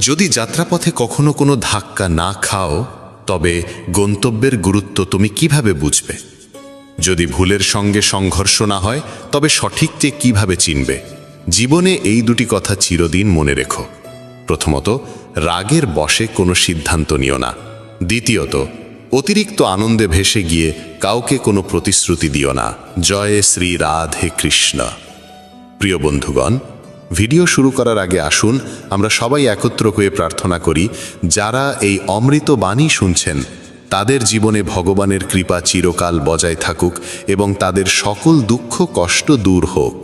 যদি যাত্রাপথে কখনো কোনো ধাক্কা না খাও, তবে গন্তব্যের গুরুত্ব তুমি কীভাবে বুঝবে? যদি ভুলের সঙ্গে সংঘর্ষ না হয়, তবে সঠিক সঠিককে কীভাবে চিনবে? জীবনে এই দুটি কথা চিরদিন মনে রেখো। প্রথমত, রাগের বশে কোনো সিদ্ধান্ত নিও না। দ্বিতীয়ত, অতিরিক্ত আনন্দে ভেসে গিয়ে কাউকে কোনো প্রতিশ্রুতি দিও না। জয় শ্রী রাধে কৃষ্ণ। প্রিয় বন্ধুগণ ভিডিও শুরু করার আগে আসুন, আমরা সবাই একত্র হয়ে প্রার্থনা করি, যারা এই অমৃত বাণী শুনছেন, তাদের জীবনে ভগবানের কৃপা চিরকাল বজায় থাকুক এবং তাদের সকল দুঃখ, কষ্ট দূর হোক।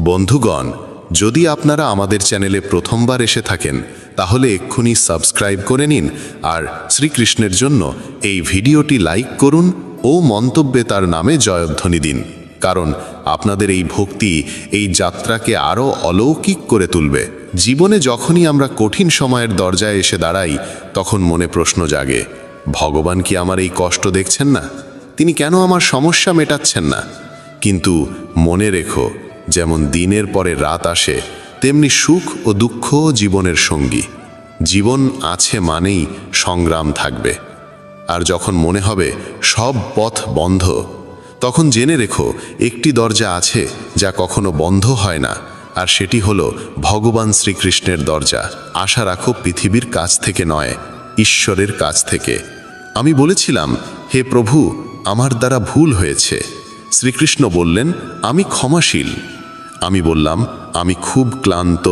বন্ধুগণ, যদি আপনারা আমাদের চ্যানেলে প্রথমবার এসে থাকেন, তাহলে এক্ষুনি সাবস্ক্রাইব করে নিন আর শ্রীকৃষ্ণের জন্য এই ভিডিওটি লাইক করুন ও মন্তব্যে তার নামে জয়ধ্বনি দিন। কারণ আপনাদের এই ভক্তি এই যাত্রাকে আরও অলৌকিক করে তুলবে। জীবনে যখনই আমরা কঠিন সময়ের দরজায় এসে দাঁড়াই, তখন মনে প্রশ্ন জাগে, ভগবান কি আমার এই কষ্ট দেখছেন না? তিনি কেন আমার সমস্যা মেটাচ্ছেন না? কিন্তু মনে রেখো, যেমন দিনের পরে রাত আসে, তেমনি সুখ ও দুঃখও জীবনের সঙ্গী। জীবন আছে মানেই সংগ্রাম থাকবে। আর যখন মনে হবে সব পথ বন্ধ তখন জেনে রেখো, একটি দরজা আছে যা কখনো বন্ধ হয় না, আর সেটি হলো ভগবান শ্রীকৃষ্ণের দরজা। আশা রাখো, পৃথিবীর কাছ থেকে নয়, ঈশ্বরের কাছ থেকে। আমি বলেছিলাম, হে প্রভু, আমার দ্বারা ভুল হয়েছে। শ্রীকৃষ্ণ বললেন, আমি ক্ষমাশীল। আমি বললাম, আমি খুব ক্লান্ত,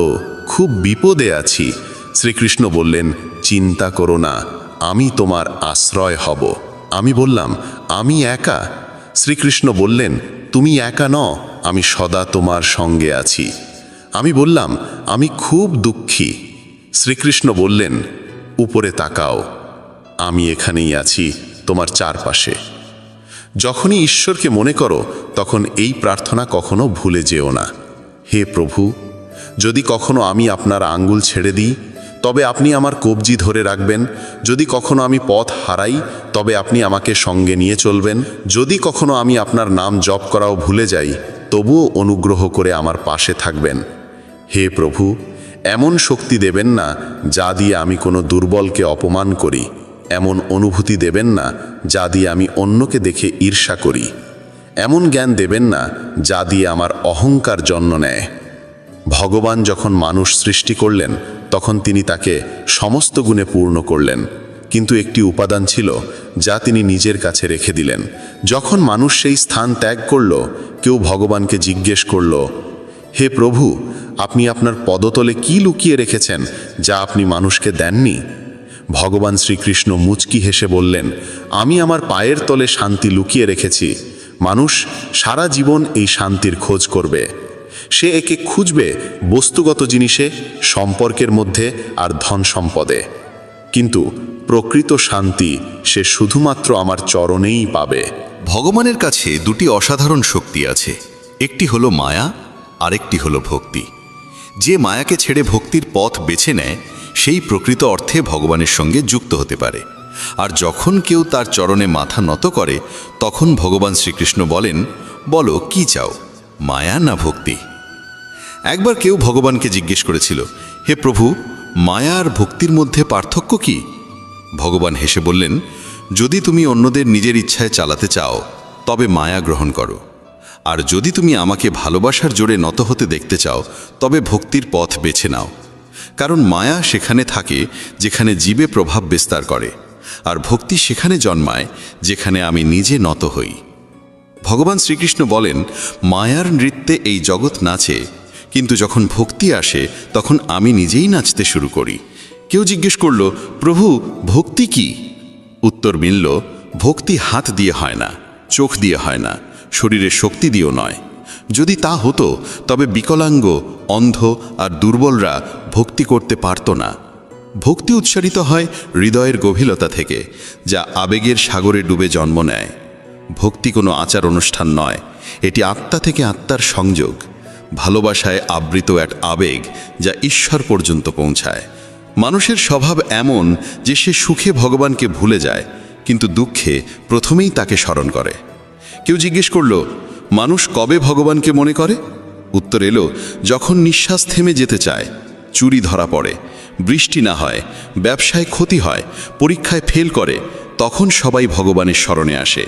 খুব বিপদে আছি। শ্রীকৃষ্ণ বললেন, চিন্তা করো না, আমি তোমার আশ্রয় হব। আমি বললাম, আমি একা? শ্রীকৃষ্ণ বললেন, তুমি একা ন আমি সদা তোমার সঙ্গে আছি। আমি বললাম, আমি খুব দুঃখী। শ্রীকৃষ্ণ বললেন, উপরে তাকাও, আমি এখানেই আছি, তোমার চারপাশে। যখনই ঈশ্বরকে মনে করো, তখন এই প্রার্থনা কখনো ভুলে যেও না। হে প্রভু, যদি কখনো আমি আপনার আঙ্গুল ছেড়ে দিই তবে আপনি আমার কবজি ধরে রাখবেন। যদি কখনো আমি পথ হারাই, তবে আপনি আমাকে সঙ্গে নিয়ে চলবেন। যদি কখনো আমি আপনার নাম জপ করাও ভুলে যাই, তবুও অনুগ্রহ করে আমার পাশে থাকবেন। হে প্রভু, এমন শক্তি দেবেন না, যা দিয়ে আমি কোনো দুর্বলকে অপমান করি। এমন অনুভূতি দেবেন না, যা দিয়ে আমি অন্যকে দেখে ঈর্ষা করি। এমন জ্ঞান দেবেন না, যা দিয়ে আমার অহংকার জন্ম নেয়। ভগবান যখন মানুষ সৃষ্টি করলেন তখন তিনি তাকে সমস্ত গুণে পূর্ণ করলেন। কিন্তু একটি উপাদান ছিল যা তিনি নিজের কাছে রেখে দিলেন। যখন মানুষ সেই স্থান ত্যাগ করল, কেউ ভগবানকে জিজ্ঞেস করল, হে প্রভু, আপনি আপনার পদতলে কি লুকিয়ে রেখেছেন যা আপনি মানুষকে দেননি? ভগবান শ্রীকৃষ্ণ মুচকি হেসে বললেন, আমি আমার পায়ের তলে শান্তি লুকিয়ে রেখেছি। মানুষ সারা জীবন এই শান্তির খোঁজ করবে। সে একে খুঁজবে বস্তুগত জিনিসে, সম্পর্কের মধ্যে আর ধন সম্পদে। কিন্তু প্রকৃত শান্তি সে শুধুমাত্র আমার চরণেই পাবে। ভগবানের কাছে দুটি অসাধারণ শক্তি আছে। একটি হলো মায়া, আরেকটি হলো ভক্তি। যে মায়াকে ছেড়ে ভক্তির পথ বেছে নেয়, সেই প্রকৃত অর্থে ভগবানের সঙ্গে যুক্ত হতে পারে। আর যখন কেউ তার চরণে মাথা নত করে, তখন ভগবান শ্রীকৃষ্ণ বলেন, বলো, কি চাও, মায়া না ভক্তি? একবার কেউ ভগবানকে জিজ্ঞেস করেছিল, হে প্রভু মায়া আর ভক্তির মধ্যে পার্থক্য কি? ভগবান হেসে বললেন, যদি তুমি অন্যদের নিজের ইচ্ছায় চালাতে চাও, তবে মায়া গ্রহণ করো। আর যদি তুমি আমাকে ভালোবাসার জোরে নত হতে দেখতে চাও, তবে ভক্তির পথ বেছে নাও। কারণ মায়া সেখানে থাকে যেখানে জীবে প্রভাব বিস্তার করে, আর ভক্তি সেখানে জন্মায় যেখানে আমি নিজে নত হই। ভগবান শ্রীকৃষ্ণ বলেন, মায়ার নৃত্যে এই জগৎ নাচে কিন্তু যখন ভক্তি আসে, তখন আমি নিজেই নাচতে শুরু করি। কেউ জিজ্ঞেস করল, প্রভু, ভক্তি কি? উত্তর মিলল, ভক্তি হাত দিয়ে হয় না, চোখ দিয়ে হয় না শরীরের শক্তি দিয়েও নয়। যদি তা হতো, তবে বিকলাঙ্গ, অন্ধ আর দুর্বলরা ভক্তি করতে পারত না। ভক্তি উচ্চারিত হয় হৃদয়ের গভীরতা থেকে, যা আবেগের সাগরে ডুবে জন্ম নেয়। ভক্তি কোনো আচার অনুষ্ঠান নয়, এটি আত্মা থেকে আত্মার সংযোগ। ভালোবাসায় আবৃত এক আবেগ যা ঈশ্বর পর্যন্ত পৌঁছায়। মানুষের স্বভাব এমন যে সে সুখে ভগবানকে ভুলে যায়, কিন্তু দুঃখে প্রথমেই তাকে স্মরণ করে। কেউ জিজ্ঞেস করল, মানুষ কবে ভগবানকে মনে করে? উত্তর এলো, যখন নিঃশ্বাস থেমে যেতে চায়, চুরি ধরা পড়ে, বৃষ্টি না হয়, ব্যবসায় ক্ষতি হয়, পরীক্ষায় ফেল করে, তখন সবাই ভগবানের স্মরণে আসে।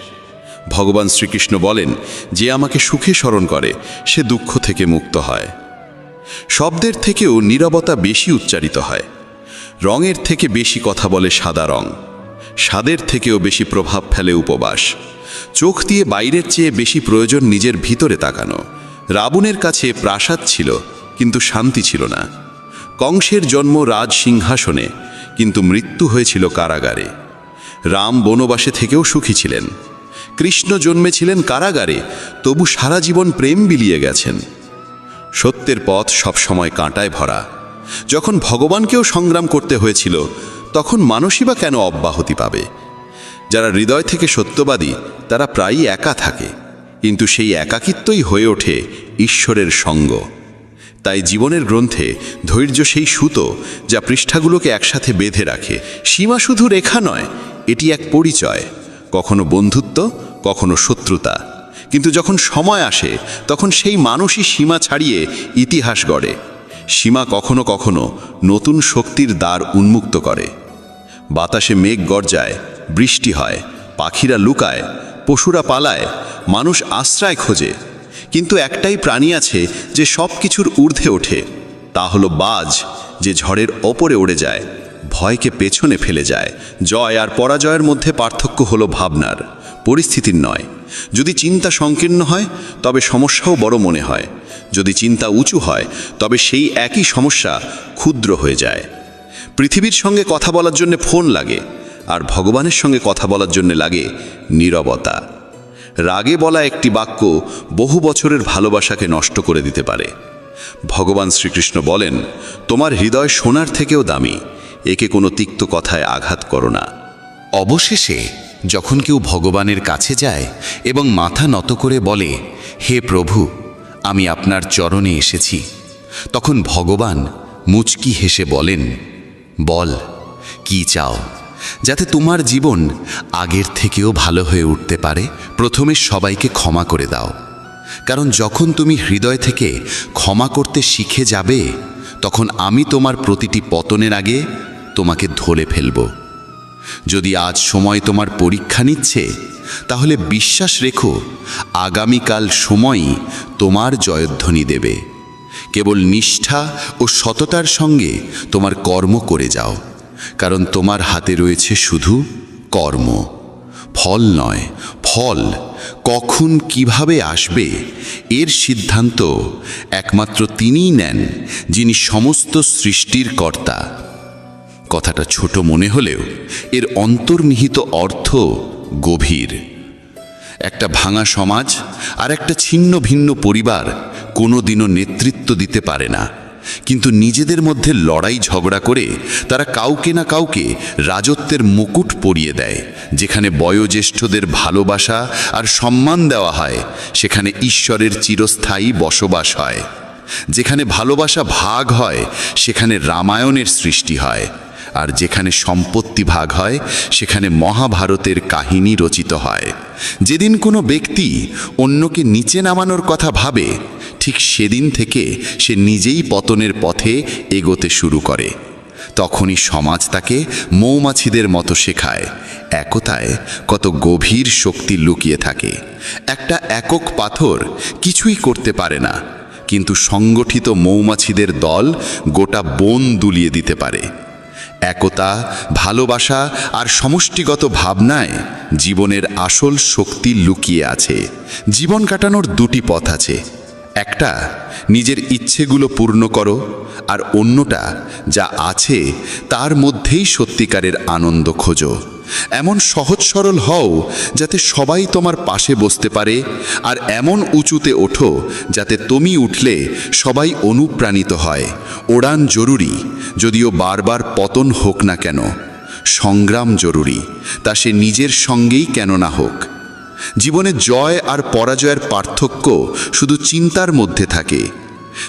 ভগবান শ্রীকৃষ্ণ বলেন যে আমাকে সুখে স্মরণ করে, সে দুঃখ থেকে মুক্ত হয়। শব্দের থেকেও নীরবতা বেশি উচ্চারিত হয়। রঙের থেকে বেশি কথা বলে সাদা রং। স্বাদের থেকেও বেশি প্রভাব ফেলে উপবাস। চোখ দিয়ে বাইরের চেয়ে বেশি প্রয়োজন নিজের ভিতরে তাকানো। রাবণের কাছে প্রাসাদ ছিল, কিন্তু শান্তি ছিল না। কংসের জন্ম রাজ সিংহাসনে, কিন্তু মৃত্যু হয়েছিল কারাগারে। রাম বনবাসে থেকেও সুখী ছিলেন। কৃষ্ণ জন্মেছিলেন কারাগারে, তবু সারা জীবন প্রেম বিলিয়ে গেছেন। সত্যের পথ সবসময় কাঁটায় ভরা। যখন ভগবানকেও সংগ্রাম করতে হয়েছিল, তখন মানুষই বা কেন অব্যাহতি পাবে? যারা হৃদয় থেকে সত্যবাদী, তারা প্রায়ই একা থাকে। কিন্তু সেই একাকিত্বই হয়ে ওঠে ঈশ্বরের সঙ্গ। তাই জীবনের গ্রন্থে ধৈর্য সেই সুতো, যা পৃষ্ঠাগুলোকে একসাথে বেঁধে রাখে। সীমা শুধু রেখা নয়, এটি এক পরিচয়। কখনো বন্ধুত্ব, কখনো শত্রুতা। কিন্তু যখন সময় আসে, তখন সেই মানুষই সীমা ছাড়িয়ে ইতিহাস গড়ে। সীমা কখনো কখনো নতুন শক্তির দ্বার উন্মুক্ত করে। বাতাসে মেঘ গর্জায়, বৃষ্টি হয়, পাখিরা লুকায়, পশুরা পালায়, মানুষ আশ্রয় খোঁজে। কিন্তু একটাই প্রাণী আছে যে সব কিছুর ঊর্ধ্বে ওঠে। তা হলো বাজ, যে ঝড়ের ওপরে উড়ে যায়। ভয়কে পেছনে ফেলে যায়। জয় আর পরাজয়ের মধ্যে পার্থক্য হলো ভাবনার। পরিস্থিতির নয়। যদি চিন্তা সংকীর্ণ হয়, তবে সমস্যাও বড় মনে হয়। যদি চিন্তা উঁচু হয়, তবে সেই একই সমস্যা ক্ষুদ্র হয়ে যায়। পৃথিবীর সঙ্গে কথা বলার জন্য ফোন লাগে, আর ভগবানের সঙ্গে কথা বলার জন্য লাগে নীরবতা। রাগে বলা একটি বাক্য বহু বছরের ভালোবাসাকে নষ্ট করে দিতে পারে। ভগবান শ্রীকৃষ্ণ বলেন, তোমার হৃদয় সোনার থেকেও দামি। একে কোনো তিক্ত কথায় আঘাত করো না। অবশেষে যখন কেউ ভগবানের কাছে যায় এবং মাথা নত করে বলে, হে প্রভু, আমি আপনার চরণে এসেছি। তখন ভগবান মুচকি হেসে বলেন, বল, কি চাও? যাতে তোমার জীবন আগের থেকেও ভালো হয়ে উঠতে পারে, প্রথমে সবাইকে ক্ষমা করে দাও। কারণ যখন তুমি হৃদয় থেকে ক্ষমা করতে শিখে যাবে, তখন আমি তোমার প্রতিটি পতনের আগে তোমাকে ধরে ফেলব। যদি আজ সময় তোমার পরীক্ষা নিচ্ছে, তাহলে বিশ্বাস রেখো, আগামীকাল সময়ই তোমার জয়ধ্বনি দেবে। কেবল নিষ্ঠা ও সততার সঙ্গে তোমার কর্ম করে যাও, কারণ তোমার হাতে রয়েছে শুধু কর্ম। ফল নয়, ফল কখন কীভাবে আসবে, এর সিদ্ধান্ত একমাত্র তিনিই নেন, যিনি সমস্ত সৃষ্টির কর্তা। কথাটা ছোট মনে হলেও এর অন্তর্নিহিত অর্থ গভীর। একটা ভাঙা সমাজ আর একটা ছিন্ন ভিন্ন পরিবার কোনোদিনও নেতৃত্ব দিতে পারে না। কিন্তু নিজেদের মধ্যে লড়াই ঝগড়া করে তারা কাউকে না কাউকে রাজত্বের মুকুট পরিয়ে দেয়, যেখানে বয়োজ্যেষ্ঠদের ভালোবাসা আর সম্মান দেওয়া হয়, সেখানে ঈশ্বরের চিরস্থায়ী বসবাস হয়। যেখানে ভালোবাসা ভাগ হয়, সেখানে রামায়ণের সৃষ্টি হয়। আর যেখানে সম্পত্তি ভাগ হয়, সেখানে মহাভারতের কাহিনী রচিত হয়। যেদিন কোনো ব্যক্তি অন্যকে নিচে নামানোর কথা ভাবে, ঠিক সেদিন থেকে সে নিজেই পতনের পথে এগোতে শুরু করে। তখনই সমাজ তাকে মৌমাছিদের মতো শেখায়। একতায় কত গভীর শক্তি লুকিয়ে থাকে। একটা একক পাথর কিছুই করতে পারে না, কিন্তু সংগঠিত মৌমাছিদের দল গোটা বন দুলিয়ে দিতে পারে। একতা, ভালোবাসা আর সমষ্টিগত ভাবনায় জীবনের আসল শক্তি লুকিয়ে আছে। জীবন কাটানোর দুটি পথ আছে। একটা, নিজের ইচ্ছেগুলো পূর্ণ করো আর অন্যটা, যা আছে তার মধ্যেই সত্যিকারের আনন্দ খোঁজো। এমন সহজ সরল হও যাতে সবাই তোমার পাশে বসতে পারে, আর এমন উঁচুতে ওঠো যাতে তুমি উঠলে সবাই অনুপ্রাণিত হয়। ওড়ান জরুরি, যদিও বারবার পতন হোক না কেন। সংগ্রাম জরুরি, তা সে নিজের সঙ্গেই কেন না হোক। জীবনে জয় আর পরাজয়ের পার্থক্য শুধু চিন্তার মধ্যে থাকে।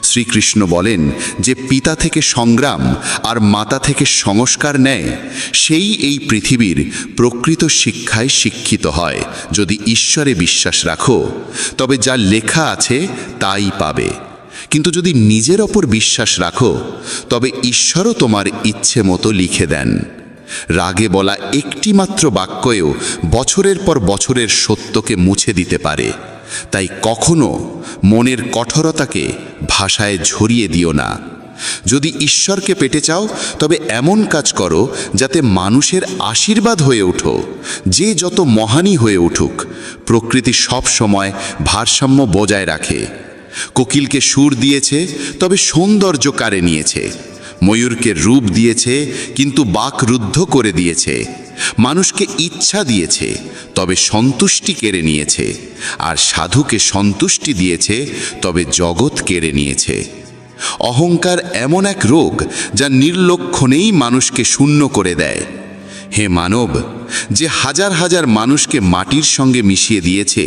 শ্রীকৃষ্ণ বলেন যে পিতা থেকে সংগ্রাম আর মাতা থেকে সংস্কার নেয়, সেই এই পৃথিবীর প্রকৃত শিক্ষায় শিক্ষিত হয়, যদি ঈশ্বরে বিশ্বাস রাখো। তবে যা লেখা আছে তাই পাবে। কিন্তু যদি নিজের ওপর বিশ্বাস রাখো, তবে ঈশ্বরও তোমার ইচ্ছে মতো লিখে দেন। রাগে বলা একটি মাত্র বাক্যেও বছরের পর বছরের সত্যকে মুছে দিতে পারে। তাই কখনো মনের কঠোরতাকে ভাষায় ঝরিয়ে দিও না। যদি ঈশ্বরকে পেতে চাও, তবে এমন কাজ করো যাতে মানুষের আশীর্বাদ হয়ে ওঠো, যে যত মহানই হয়ে উঠুক, প্রকৃতি সব সময় ভারসাম্য বজায় রাখে। কোকিলকে সুর দিয়েছে, তবে সৌন্দর্য কারে নিয়েছে। ময়ূরকে রূপ দিয়েছে, কিন্তু বাক রুদ্ধ করে দিয়েছে। মানুষকে ইচ্ছা দিয়েছে, তবে সন্তুষ্টি কেড়ে নিয়েছে। আর সাধুকে সন্তুষ্টি দিয়েছে, তবে জগৎ কেড়ে নিয়েছে। অহংকার এমন এক রোগ, যা নির্লক্ষণেই মানুষকে শূন্য করে দেয়। হে মানব, যে হাজার হাজার মানুষকে মাটির সঙ্গে মিশিয়ে দিয়েছে,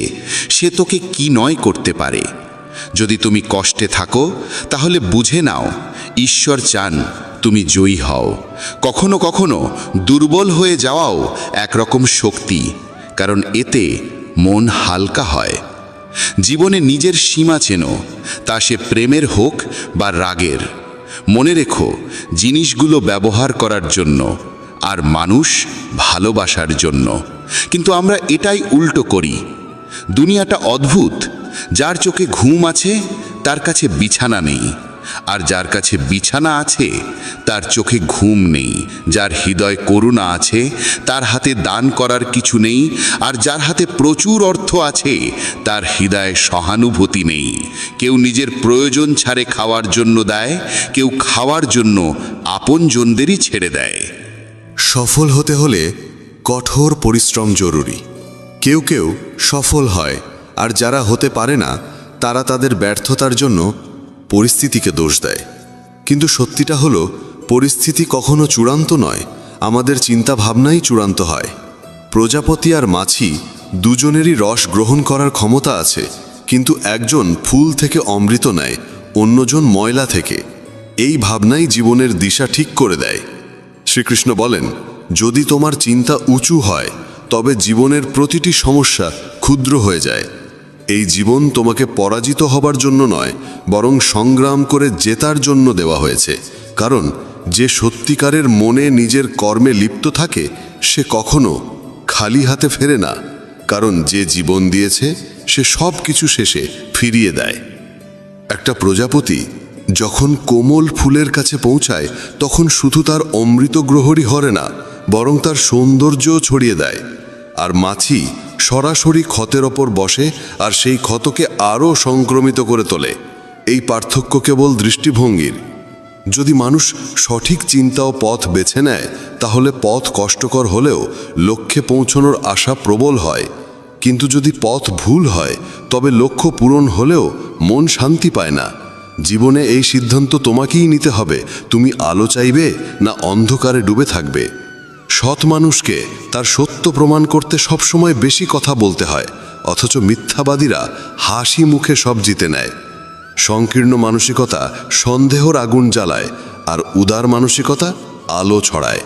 সে তোকে কি নয় করতে পারে? যদি তুমি কষ্টে থাকো, তাহলে বুঝে নাও, ঈশ্বর চান তুমি জয়ী হও। কখনো কখনো দুর্বল হয়ে যাওয়াও একরকম শক্তি, কারণ এতে মন হালকা হয়। জীবনে নিজের সীমা চেনো, তা সে প্রেমের হোক বা রাগের। মনে রেখো, জিনিসগুলো ব্যবহার করার জন্য আর মানুষ ভালোবাসার জন্য। কিন্তু আমরা এটাই উল্টো করি। দুনিয়াটা অদ্ভুত যার চোখে ঘুম আছে, তার কাছে বিছানা নেই। আর যার কাছে বিছানা আছে, তার চোখে ঘুম নেই। যার হৃদয় করুণা আছে, তার হাতে দান করার কিছু নেই। আর যার হাতে প্রচুর অর্থ আছে, তার হৃদয়ে সহানুভূতি নেই। কেউ নিজের প্রয়োজন ছাড়ে খাওয়ার জন্য দেয়, কেউ খাওয়ার জন্য আপনজনদেরই ছেড়ে দেয়। সফল হতে হলে কঠোর পরিশ্রম জরুরি। কেউ কেউ সফল হয় আর যারা হতে পারে না, তারা তাদের ব্যর্থতার জন্য পরিস্থিতিকে দোষ দেয়। কিন্তু সত্যিটা হলো, পরিস্থিতি কখনো চূড়ান্ত নয়, আমাদের চিন্তা ভাবনাই চূড়ান্ত হয়। প্রজাপতি আর মাছি দুজনেরই রস গ্রহণ করার ক্ষমতা আছে, কিন্তু একজন ফুল থেকে অমৃত নেয়, অন্যজন ময়লা থেকে। এই ভাবনাই জীবনের দিশা ঠিক করে দেয়। শ্রীকৃষ্ণ বলেন, যদি তোমার চিন্তা উঁচু হয়, তবে জীবনের প্রতিটি সমস্যা ক্ষুদ্র হয়ে যায়। এই জীবন তোমাকে পরাজিত হবার জন্য নয়, বরং সংগ্রাম করে জেতার জন্য দেওয়া হয়েছে। কারণ যে সত্যিকারের মনে নিজের কর্মে লিপ্ত থাকে, সে কখনো খালি হাতে ফেরে না। কারণ যে জীবন দিয়েছে, সে সব কিছু শেষে ফিরিয়ে দেয়। একটা প্রজাপতি যখন কোমল ফুলের কাছে পৌঁছায়, তখন শুধু তার অমৃত গ্রহরই হরে না, বরং তার সৌন্দর্যও ছড়িয়ে দেয়। আর মাছি সরাসরি ক্ষতের ওপর বসে আর সেই ক্ষতকে আরও সংক্রমিত করে তোলে। এই পার্থক্য কেবল দৃষ্টিভঙ্গির। যদি মানুষ সঠিক চিন্তা ও পথ বেছে নেয়, তাহলে পথ কষ্টকর হলেও লক্ষ্যে পৌঁছানোর আশা প্রবল হয়। কিন্তু যদি পথ ভুল হয়, তবে লক্ষ্য পূরণ হলেও মন শান্তি পায় না। জীবনে এই সিদ্ধান্ত তোমাকেই নিতে হবে। তুমি আলো চাইবে না অন্ধকারে ডুবে থাকবে। সৎ মানুষকে তার সত্য প্রমাণ করতে সবসময় বেশি কথা বলতে হয়, অথচ মিথ্যাবাদীরা হাসি মুখে সব জিতে নেয়। সংকীর্ণ মানসিকতা সন্দেহর আগুন জ্বালায় আর উদার মানসিকতা আলো ছড়ায়।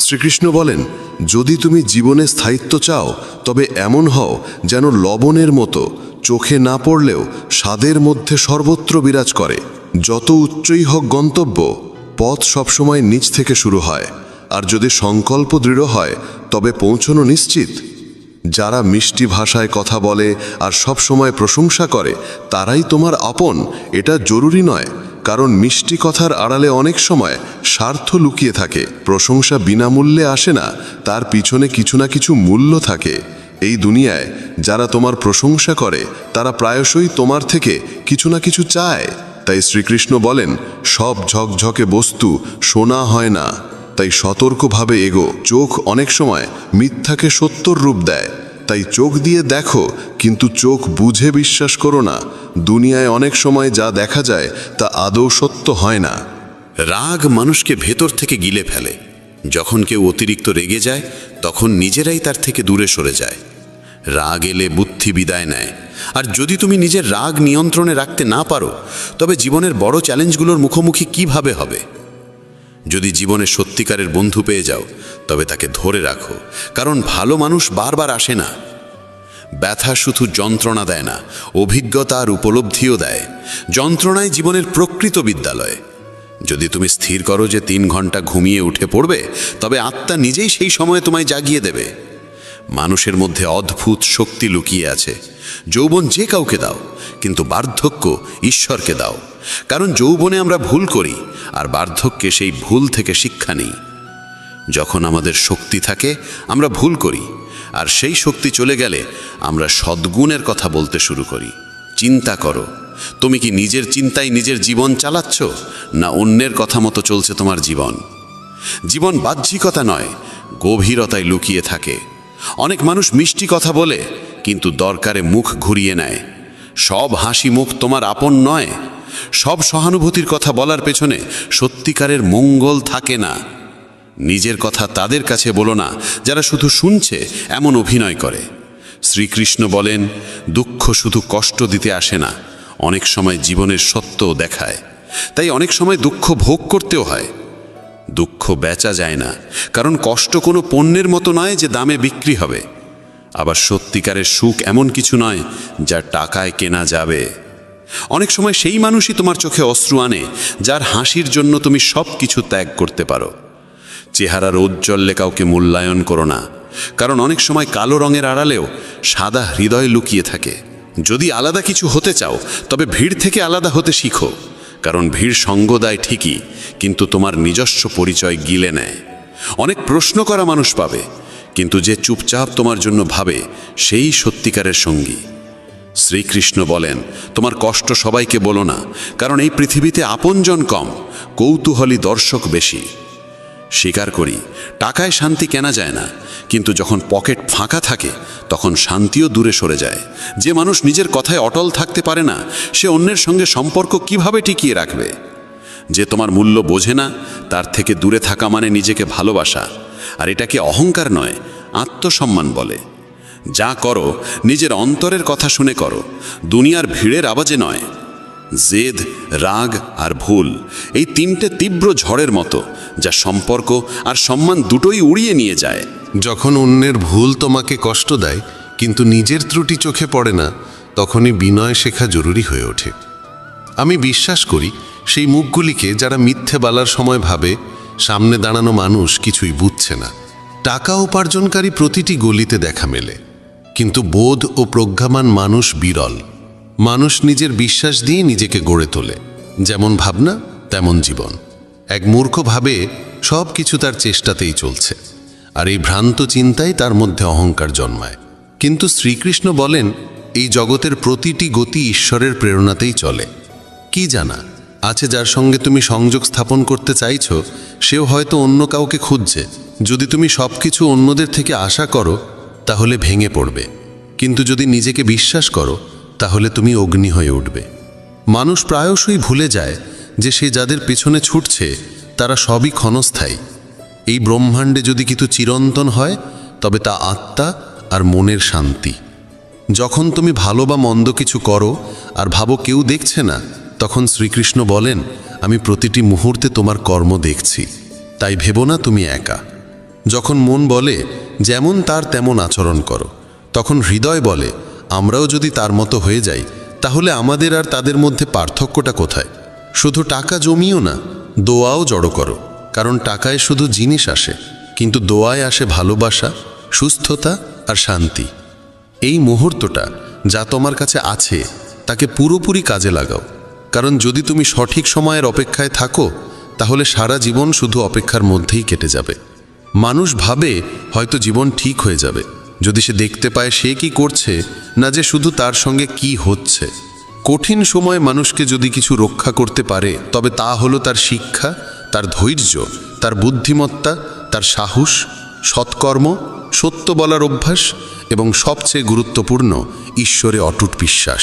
শ্রীকৃষ্ণ বলেন, যদি তুমি জীবনে স্থায়িত্ব চাও, তবে এমন হও যেন লবণের মতো চোখে না পড়লেও স্বাদের মধ্যে সর্বত্র বিরাজ করে। যত উচ্চই হোক গন্তব্য, পথ সবসময় নিচ থেকে শুরু হয়। আর যদি সংকল্প দৃঢ় হয়, তবে পৌঁছনো নিশ্চিত। যারা মিষ্টি ভাষায় কথা বলে আর সব সময় প্রশংসা করে, তারাই তোমার আপন, এটা জরুরি নয়, কারণ মিষ্টি কথার আড়ালে অনেক সময় স্বার্থ লুকিয়ে থাকে, প্রশংসা বিনামূল্যে আসে না, তার পিছনে কিছু না কিছু মূল্য থাকে। এই দুনিয়ায় যারা তোমার প্রশংসা করে, তারা প্রায়শই তোমার থেকে কিছু না কিছু চায়। তাই শ্রীকৃষ্ণ বলেন, সব ঝকঝকে বস্তু সোনা হয় না। তাই সতর্কভাবে এগো। চোখ অনেক সময় মিথ্যাকে সত্যর রূপ দেয়। তাই চোখ দিয়ে দেখো, কিন্তু চোখ বুঝে বিশ্বাস করো না। দুনিয়ায় অনেক সময় যা দেখা যায়, তা আদৌ সত্য হয় না। রাগ মানুষকে ভেতর থেকে গিলে ফেলে। যখন কেউ অতিরিক্ত রেগে যায়, তখন নিজেরাই তার থেকে দূরে সরে যায়। রাগ এলে বুদ্ধি বিদায় নেয়। আর যদি তুমি নিজের রাগ নিয়ন্ত্রণে রাখতে না পারো, তবে জীবনের বড় চ্যালেঞ্জগুলোর মুখোমুখি কীভাবে হবে? যদি জীবনে সত্যিকারের বন্ধু পেয়ে যাও, তবে তাকে ধরে রাখো। কারণ ভালো মানুষ বারবার আসে না। ব্যথা শুধু যন্ত্রণা দেয় না, অভিজ্ঞতা আর উপলব্ধিও দেয়। যন্ত্রণায় জীবনের প্রকৃত বিদ্যালয়। যদি তুমি স্থির করো যে তিন ঘণ্টা ঘুমিয়ে উঠে পড়বে, তবে আত্মা নিজেই সেই সময়ে তোমায় জাগিয়ে দেবে। মানুষের মধ্যে অদ্ভুত শক্তি লুকিয়ে আছে। যৌবন যে কাউকে দাও, কিন্তু বার্ধক্য ঈশ্বরকে দাও। কারণ যৌবনে আমরা ভুল করি, আর বার্ধক্যে সেই ভুল থেকে শিক্ষা নিই। যখন আমাদের শক্তি থাকে, আমরা ভুল করি, আর সেই শক্তি চলে গেলে আমরা সদ্গুণের কথা বলতে শুরু করি। চিন্তা করো, তুমি কি নিজের চিন্তায় নিজের জীবন চালাচ্ছ, না অন্যের কথা মতো চলছে তোমার জীবন? জীবন বাহ্যিকতা নয়, গভীরতায় লুকিয়ে থাকে। অনেক মানুষ মিষ্টি কথা বলে, কিন্তু দরকারে মুখ ঘুরিয়ে নেয়। সব হাসি মুখ তোমার আপন নয়। সব সহানুভূতির কথা বলার পেছনে সত্যিকারের মঙ্গল থাকে না। নিজের কথা তাদের কাছে বলো না, যারা শুধু শুনছে, এমন অভিনয় করে। শ্রীকৃষ্ণ বলেন, দুঃখ শুধু কষ্ট দিতে আসে না, অনেক সময় জীবনের সত্যও দেখায়। তাই অনেক সময় দুঃখ ভোগ করতেও হয়। দুঃখ বেচা যায় না। কারণ কষ্ট কোনো পণ্যের মতো নয় যে দামে বিক্রি হবে। আবার সত্যিকারের সুখ এমন কিছু নয় যা টাকায় কেনা যাবে। অনেক সময় সেই মানুষই তোমার চোখে অশ্রু আনে, যার হাসির জন্য তুমি সব কিছু ত্যাগ করতে পারো। চেহারার ঔজ্জ্বল্যে কাউকে মূল্যায়ন করো না। কারণ অনেক সময় কালো রঙের আড়ালেও সাদা হৃদয় লুকিয়ে থাকে। যদি আলাদা কিছু হতে চাও, তবে ভিড় থেকে আলাদা হতে শিখো। কারণ ভিড় সঙ্গ দেয় ঠিকই, কিন্তু তোমার নিজস্ব পরিচয় গিলে নেয়। অনেক প্রশ্ন করা মানুষ পাবে, কিন্তু যে চুপচাপ তোমার জন্য ভাবে, সেই সত্যিকারের সঙ্গী। শ্রীকৃষ্ণ বলেন, তোমার কষ্ট সবাইকে বলো না, কারণ এই পৃথিবীতে আপনজন কম, কৌতূহলী দর্শক বেশি। স্বীকার করি, টাকায় শান্তি কেনা যায় না। কিন্তু যখন পকেট ফাঁকা থাকে, তখন শান্তিও দূরে সরে যায়। যে মানুষ নিজের কথায় অটল থাকতে পারে না, সে অন্যের সঙ্গে সম্পর্ক কীভাবে টিকিয়ে রাখবে? যে তোমার মূল্য বোঝে না, তার থেকে দূরে থাকা মানে নিজেকে ভালোবাসা। আর এটাকে অহংকার নয়, আত্মসম্মান বলে। যা করো, নিজের অন্তরের কথা শুনে করো। দুনিয়ার ভিড়ের আওয়াজে নয় জেদ, রাগ আর ভুল, এই তিনটে তীব্র ঝড়ের মতো, যা সম্পর্ক আর সম্মান দুটোই উড়িয়ে নিয়ে যায়। যখন অন্যের ভুল তোমাকে কষ্ট দেয়, কিন্তু নিজের ত্রুটি চোখে পড়ে না, তখনই বিনয় শেখা জরুরি হয়ে ওঠে। আমি বিশ্বাস করি, সেই মুখগুলিকে যারা মিথ্যে বলার সময় ভাবে, সামনে দাঁড়ানো মানুষ কিছুই বুঝছে না। টাকা উপার্জনকারী প্রতিটি গলিতে দেখা মেলে, কিন্তু বোধ ও প্রজ্ঞামান মানুষ বিরল। মানুষ নিজের বিশ্বাস দিয়ে নিজেকে গড়ে তোলে। যেমন ভাবনা, তেমন জীবন। এক মূর্খ ভাবে সব কিছু তার চেষ্টাতেই চলছে। আর এই ভ্রান্ত চিন্তাই তার মধ্যে অহংকার জন্মায়। কিন্তু শ্রীকৃষ্ণ বলেন, এই জগতের প্রতিটি গতি ঈশ্বরের প্রেরণাতেই চলে। কি জানা, আছে যার সঙ্গে তুমি সংযোগ স্থাপন করতে চাইছ, সেও হয়তো অন্য কাউকে খুঁজছে। যদি তুমি সব কিছু অন্যদের থেকে আশা করো, তাহলে ভেঙে পড়বে। কিন্তু যদি নিজেকে বিশ্বাস করো তাহলে তুমি অগ্নি হয়ে উঠবে। মানুষ প্রায়শই ভুলে যায় যে সে যাদের পেছনে ছুটছে, তারা সবই ক্ষণস্থায়ী। এই ব্রহ্মাণ্ডে যদি কিছু চিরন্তন হয়, তবে তা আত্মা আর মনের শান্তি। যখন তুমি ভালো বা মন্দ কিছু করো আর ভাবো কেউ দেখছে না, তখন শ্রীকৃষ্ণ বলেন, আমি প্রতিটি মুহূর্তে তোমার কর্ম দেখছি। তাই ভেবো না তুমি একা। যখন মন বলে, যেমন তার তেমন আচরণ করো। তখন হৃদয় বলে আমরাও যদি তার মতো হয়ে যাই, তাহলে আমাদের আর তাদের মধ্যে পার্থক্যটা কোথায়? শুধু টাকা জমিও না, দোয়াও জড়ো করো, কারণ টাকায় শুধু জিনিস আসে, কিন্তু দোয়ায় আসে ভালোবাসা, সুস্থতা আর শান্তি। এই মুহূর্তটা যা তোমার কাছে আছে, তাকে পুরোপুরি কাজে লাগাও, কারণ যদি তুমি সঠিক সময়ের অপেক্ষায় থাকো, তাহলে সারা জীবন শুধু অপেক্ষার মধ্যেই কেটে যাবে। মানুষ ভাবে হয়তো জীবন ঠিক হয়ে যাবে। যদি সে দেখতে পায় সে কি করছে, না যে শুধু তার সঙ্গে কি হচ্ছে। কঠিন সময় মানুষকে যদি কিছু রক্ষা করতে পারে, তবে তা হলো তার শিক্ষা, তার ধৈর্য, তার বুদ্ধিমত্তা, তার সাহস, সৎকর্ম, সত্য বলার অভ্যাস এবং সবচেয়ে গুরুত্বপূর্ণ, ঈশ্বরে অটুট বিশ্বাস।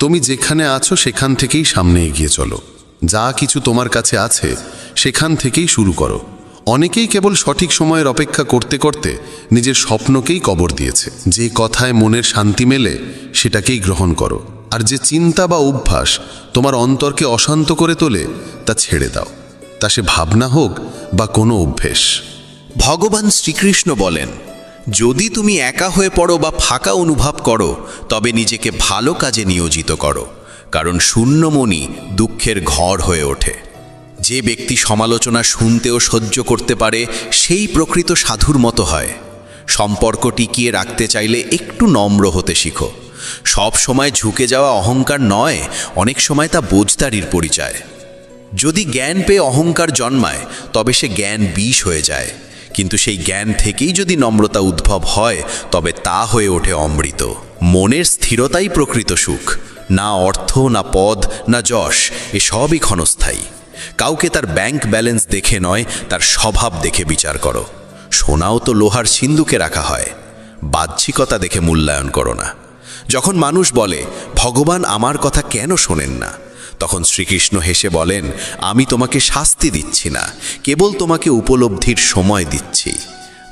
তুমি যেখানে আছো সেখান থেকেই সামনে এগিয়ে চলো। যা কিছু তোমার কাছে আছে, সেখান থেকেই শুরু করো। অনেকেই কেবল সঠিক সময়ের অপেক্ষা করতে করতে নিজের স্বপ্নকেই কবর দিয়েছে। যে কথায় মনের শান্তি মেলে, সেটাকেই গ্রহণ করো। আর যে চিন্তা বা অভ্যাস তোমার অন্তরকে অশান্ত করে তোলে, তা ছেড়ে দাও। তা সে ভাবনা হোক বা কোনো অভ্যেস। ভগবান শ্রীকৃষ্ণ বলেন, যদি তুমি একা হয়ে পড়ো বা ফাঁকা অনুভব করো, তবে নিজেকে ভালো কাজে নিয়োজিত করো, কারণ শূন্যমণি দুঃখের ঘর হয়ে ওঠে। যে ব্যক্তি সমালোচনা শুনতেও সহ্য করতে পারে, সেই প্রকৃত সাধুর মতো হয়। সম্পর্ক টিকিয়ে রাখতে চাইলে একটু নম্র হতে শিখো। সব সময় ঝুঁকে যাওয়া অহংকার নয়, অনেক সময় তা বোঝদারির পরিচয়। যদি জ্ঞান পেয়ে অহংকার জন্মায়, তবে সে জ্ঞান বিষ হয়ে যায়। কিন্তু সেই জ্ঞান থেকেই যদি নম্রতা উদ্ভব হয়, তবে তা হয়ে ওঠে অমৃত। মনের স্থিরতাই প্রকৃত সুখ। না অর্থ, না পদ, না যশ, এসবই ক্ষণস্থায়ী। কাউকে তার ব্যাংক ব্যালেন্স দেখে নয়, তার স্বভাব দেখে বিচার করো। সোনাও তো লোহার সিন্ধুকে রাখা হয়। বাহ্যিকতা দেখে মূল্যায়ন করো না। যখন মানুষ বলে, ভগবান আমার কথা কেন শোনেন না? তখন শ্রীকৃষ্ণ হেসে বলেন, আমি তোমাকে শাস্তি দিচ্ছি না, কেবল তোমাকে উপলব্ধির সময় দিচ্ছি।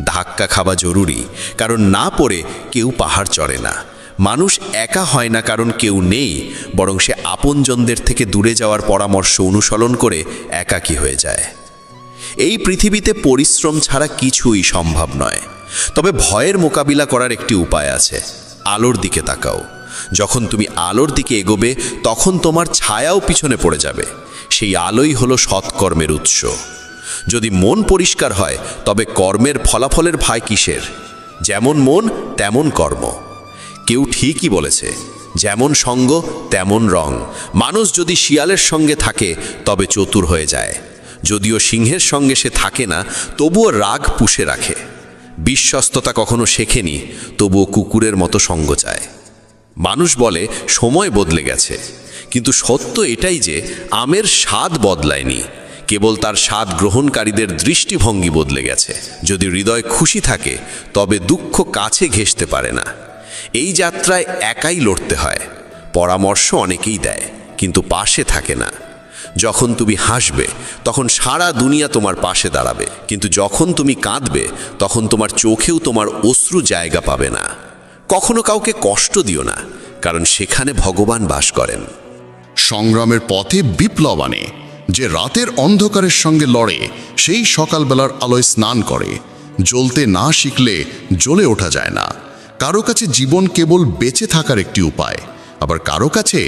ধাক্কা খাওয়া জরুরি, কারণ না পড়ে কেউ পাহাড় চড়ে না। মানুষ একা হয় না কারণ কেউ নেই, বরং সে আপনজনদের থেকে দূরে যাওয়ার পরামর্শ অনুসরণ করে একাকী হয়ে যায়। এই পৃথিবীতে পরিশ্রম ছাড়া কিছুই সম্ভব নয়। তবে ভয়ের মোকাবিলা করার একটি উপায় আছে, আলোর দিকে তাকাও। যখন তুমি আলোর দিকে এগোবে, তখন তোমার ছায়াও পিছনে পড়ে যাবে। সেই আলোই হলো সৎকর্মের উৎস। যদি মন পরিষ্কার হয়, তবে কর্মের ফলাফলের ভাই কিসের? যেমন মন, তেমন কর্ম। কেউ ঠিকই বলেছে, যেমন সঙ্গ, তেমন রং। মানুষ যদি শিয়ালের সঙ্গে থাকে, তবে চতুর হয়ে যায়। যদিও সিংহের সঙ্গে সে থাকে না, তবুও রাগ পুষে রাখে। বিশ্বস্ততা কখনো শেখেনি, তবুও কুকুরের মতো সঙ্গ চায়। মানুষ বলে, সময় বদলে গেছে। কিন্তু সত্য এটাই যে, আমের স্বাদ বদলায়নি। কেবল তার স্বাদ গ্রহণকারীদের দৃষ্টিভঙ্গি বদলে গেছে। যদি হৃদয় খুশি থাকে, তবে দুঃখ কাছে ঘেঁষতে পারে না। এই যাত্রায় একাই লড়তে হয়। পরামর্শ অনেকেই দেয়, কিন্তু পাশে থাকে না। যখন তুমি হাসবে, তখন সারা দুনিয়া তোমার পাশে দাঁড়াবে, কিন্তু যখন তুমি কাঁদবে, তখন তোমার চোখেও তোমার অশ্রু জায়গা পাবে না। কখনো কাউকে কষ্ট দিও না, কারণ সেখানে ভগবান বাস করেন। সংগ্রামের পথে বিপ্লব আনে, যে রাতের অন্ধকারের সঙ্গে লড়ে, সেই সকালবেলার আলোয় স্নান করে। জ্বলতে না শিখলে জ্বলে ওঠা যায় না। কারও কাছে জীবন কেবল বেঁচে থাকার একটি উপায় আবার কারও কাছে